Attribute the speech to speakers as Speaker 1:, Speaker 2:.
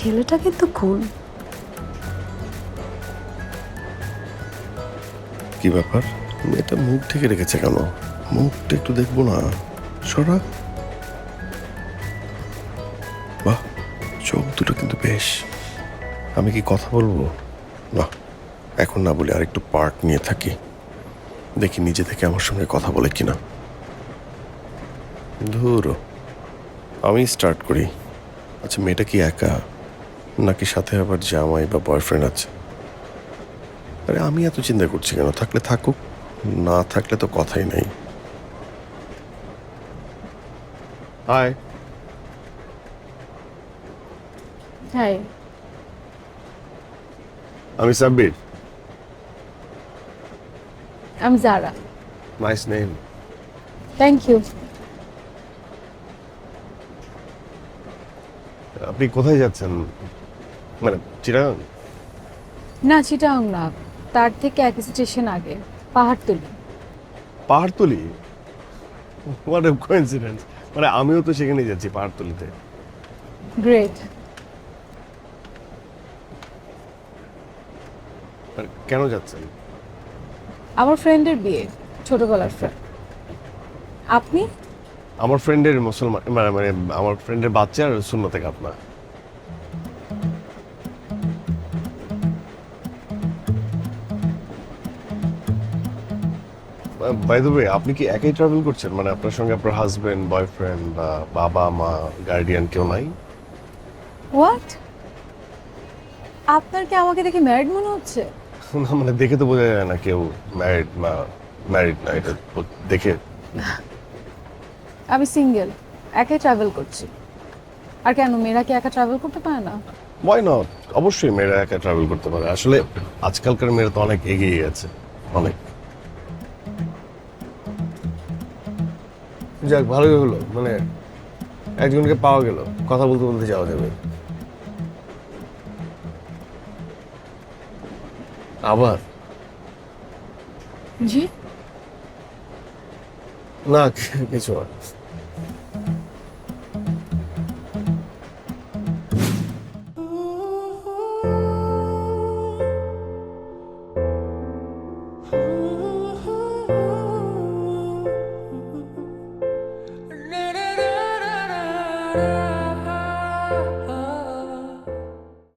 Speaker 1: ছেলেটা কিন্তু কুল
Speaker 2: কি ব্যাপার? মেয়েটা মুখ ঢেকে রেখেছে কেন? মুখটা একটু দেখব না। সরা। বাহ, চোখ দুটো কিন্তু বেশ। আমি কি কথা বলব? না, এখন না বলে আর একটু পার্ট নিয়ে থাকি। দেখি নিজে থেকে আমার সঙ্গে কথা বলে কিনা। ধুর, আমি স্টার্ট করি। আচ্ছা মেয়েটা কি একা? নাকি সাথে আবার জামাই বা বয়ফ্রেন্ড আছে? আরে আমি এত চিন্তা করছি কেন? থাকলে থাকুক না থাকলে তো কথাই নাই। হাই
Speaker 1: হ্যাঁ
Speaker 2: আমি সাব্বির।
Speaker 1: আমি Zara
Speaker 2: nice name
Speaker 1: thank you
Speaker 2: আপনি কোথায় যাচ্ছেন? মানে চিরাং
Speaker 1: না চিটাং না। তার থেকে এক স্টেশন আগে Pahartali.
Speaker 2: Pahartali? What a coincidence মানে আমিও তো সেখানেই যাচ্ছি পাহাড়তলিতে।
Speaker 1: গ্রেট
Speaker 2: আর কেন যাচ্ছেন?
Speaker 1: আমার ফ্রেন্ডের বিয়ে ছোটবেলার ফ্রেন্ড আপনি?
Speaker 2: আমার ফ্রেন্ডের মুসলমান মানে মানে আমার ফ্রেন্ডের বাচ্চার শূন্য থেকে আপনার বাই দ্য ওয়ে আপনি কি একাই ট্রাভেল করছেন? মানে আপনার সঙ্গে আপনার হাজবেন্ড বয়ফ্রেন্ড বা বাবা মা গার্ডিয়ান কেউ নাই?
Speaker 1: হোয়াট আপনার কি আমাকে দেখে ম্যারিড মনে হচ্ছে?
Speaker 2: না মানে দেখে তো বোঝা যায় না কেউ ম্যারিড বা ম্যারিড না এটা দেখে।
Speaker 1: আমি সিঙ্গেল একাই ট্রাভেল করছি। আর কেন মেয়েরা কি একা ট্রাভেল করতে পারে না?
Speaker 2: ওয়াই নট অবশ্যই মেয়েরা একা ট্রাভেল করতে পারে। আসলে আজকালকার মেয়েরা তো অনেক এগিয়ে গেছে অনেক। যাক ভালোই হলো। মানে একজনকে পাওয়া গেল। কথা বলতে বলতে যাওয়া যাবে। আবার?
Speaker 1: জি?
Speaker 2: না কিছু না।